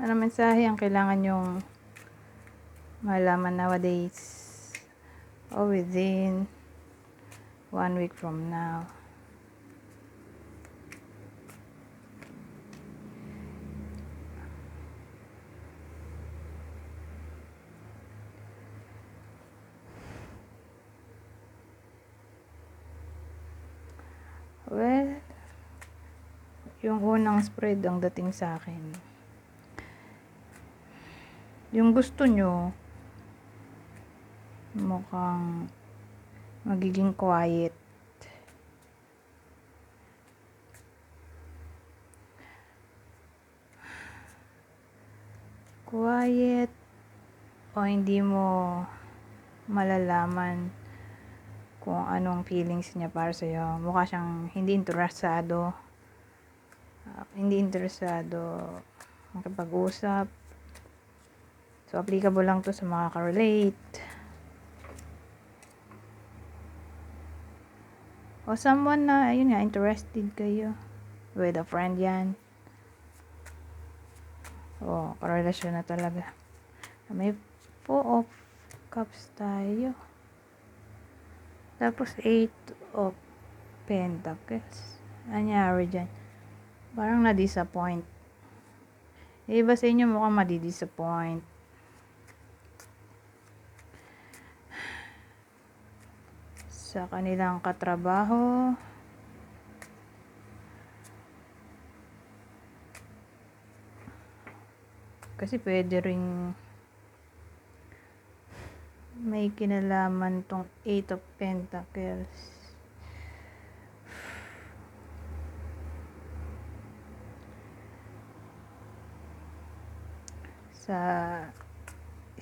Ano mensahe ang kailangan yung malaman nowadays or within one week from now? Well, yung unang spread ang dating sa akin. Yung gusto nyo, mukhang magiging quiet. Quiet o hindi mo malalaman kung anong feelings niya para sa'yo. Mukha siyang hindi interesado. Ah, hindi interesado makipag-usap. So, applicable lang to sa mga ka-relate. O someone na, yun nga, interested kayo. With a friend yan. O, karelasyon na talaga. May four of cups tayo. Tapos, eight of pentacles. Anyari dyan. Parang na-disappoint. Yung Iba sa inyo mukhang madi-disappoint. Sa kanilang katrabaho. Kasi pwede ring may kinalaman tong Eight of Pentacles. Sa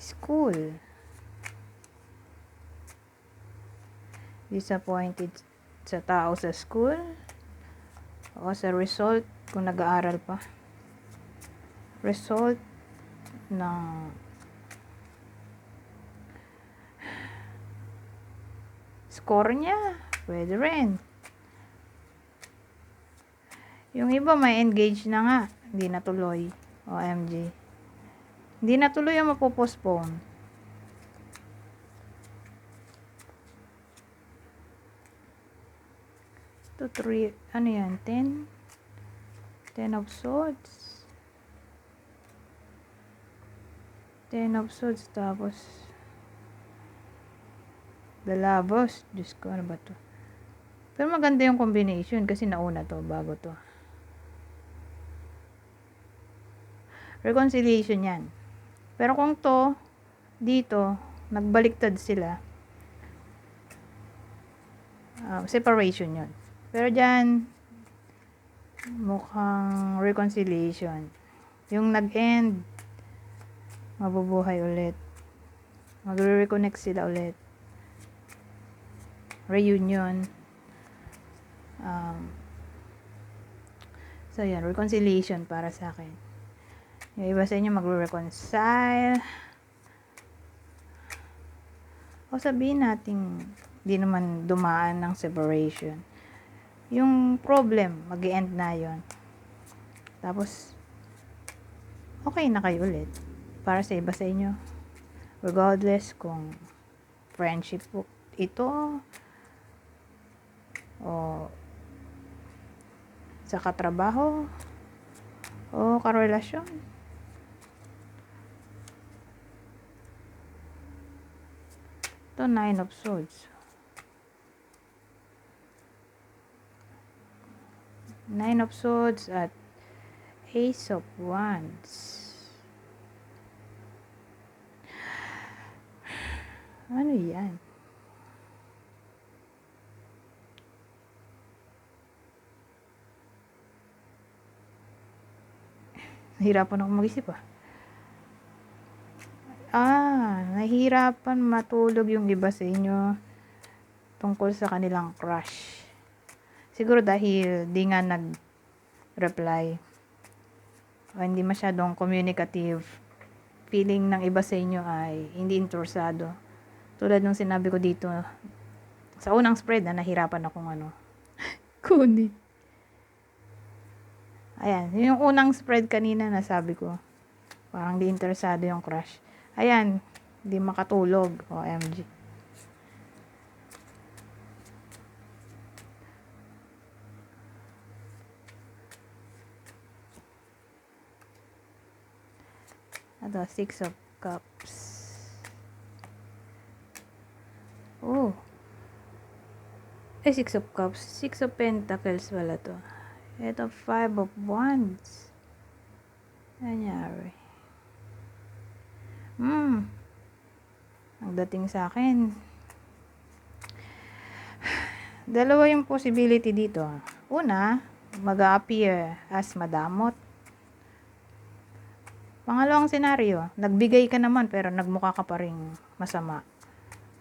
school. Disappointed sa tao sa school. O sa result kung nag-aaral pa. Result ng score niya. Pwede rin. Yung iba may engage na nga. Hindi natuloy. OMG. Hindi natuloy ang mapopostpone. Two, three, ano yan? Ten? Ten of swords. Ten of swords. Tapos, Dalabos. Diyos ko, ano ba to? Pero maganda yung combination kasi nauna to, bago to. Reconciliation yan. Pero kung to, dito, nagbaliktad sila, um, separation yun. Pero dyan, mukhang reconciliation. Yung nag-end, mabubuhay ulit. Magre-reconnect sila ulit reunion. Um, so, yan. Reconciliation para sa akin. Yung iba sa inyo magre-reconcile. O sabihin natin, di naman dumaan ng separation. Yung problem, mag end na yon Tapos, okay na kayo ulit. Para sa iba sa inyo. Regardless kung friendship po ito, o sa katrabaho o karelasyon. Ito, nine of swords. Nine of swords at ace of wands. Ano yan? Nahirapan ako mag-isip ah. Ah, nahihirapan matulog yung iba sa inyo tungkol sa kanilang crush. Siguro dahil di nga nag-reply o hindi masyadong communicative feeling ng iba sa inyo ay hindi interesado. Tulad nung sinabi ko dito sa unang spread na nahirapan akong ano kunin. Ayan, yung unang spread kanina na sabi ko. Parang di interesado yung crush. Ayan, di makatulog. OMG. Ito, Six of Cups. Oh. Eh, Six of Cups. Six of Pentacles wala to. Ito, Five of Wands. Nangyari. Hmm. Ang dating sa akin. Dalawa yung possibility dito. Una, mag-appear as madamot. Pangalawang senaryo, nagbigay ka naman pero nagmukha ka pa rin masama.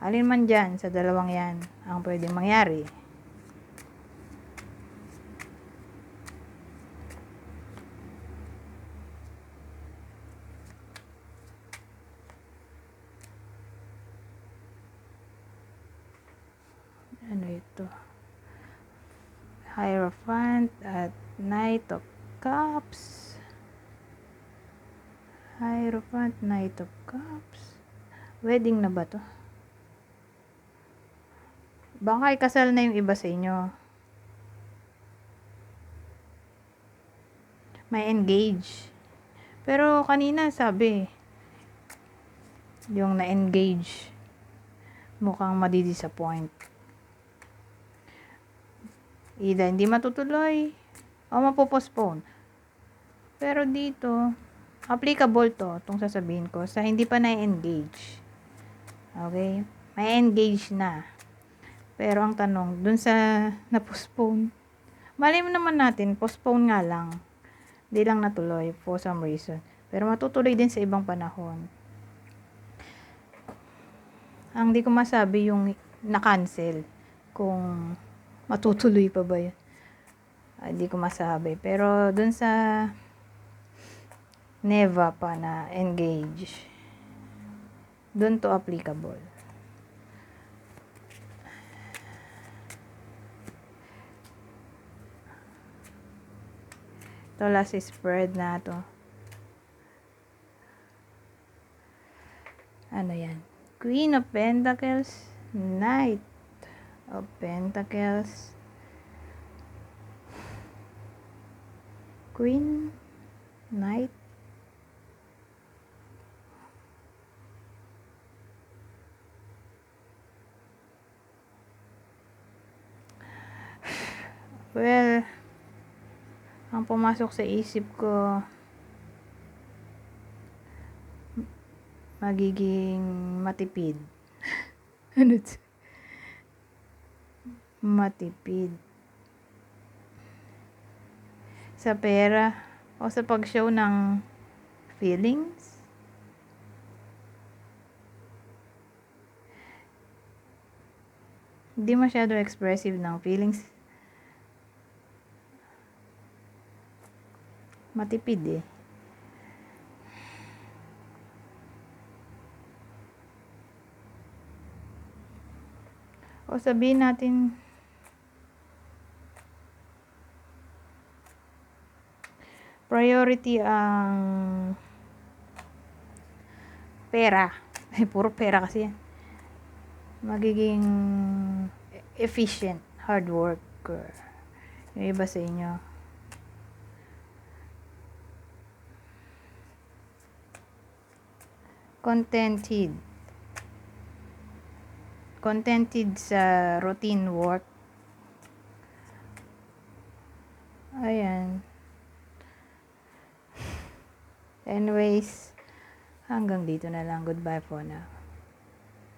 Alin man dyan sa dalawang yan ang pwedeng mangyari. Ano ito? Hierophant at Knight of Cups. Hierophant, Knight of Cups. Wedding na ba to? Baka ikasal na yung iba sa inyo. May engage. Pero kanina sabi, yung na-engage, mukhang madidisappoint. Either hindi matutuloy, o mapopostpone. Pero dito, applicable to, itong sasabihin ko, sa hindi pa na-engage. Okay? May engage na. Pero ang tanong, dun sa na-postpone, mali mo naman natin, postpone nga lang. Di lang natuloy for some reason. Pero matutuloy din sa ibang panahon. Ang di ko masabi yung na-cancel. Kung matutuloy pa ba yun. Hindi ko masabi. Pero dun sa Neva pa na engage. Dun to applicable. Ito last spread na to. Ano yan? Queen of Pentacles, Knight of Pentacles, Queen, Knight, Well, ang pumasok sa isip ko, magiging matipid. ano? Matipid. Sa pera o sa pag-show ng feelings. Hindi masyado expressive ng feelings. Matipid eh. O sabihin natin priority ang pera. Ay, puro pera kasi yan. Magiging efficient, hard worker. Yung iba sa inyo. Contented. Contented sa routine work. Ayan. Anyways, hanggang dito na lang. Goodbye for now.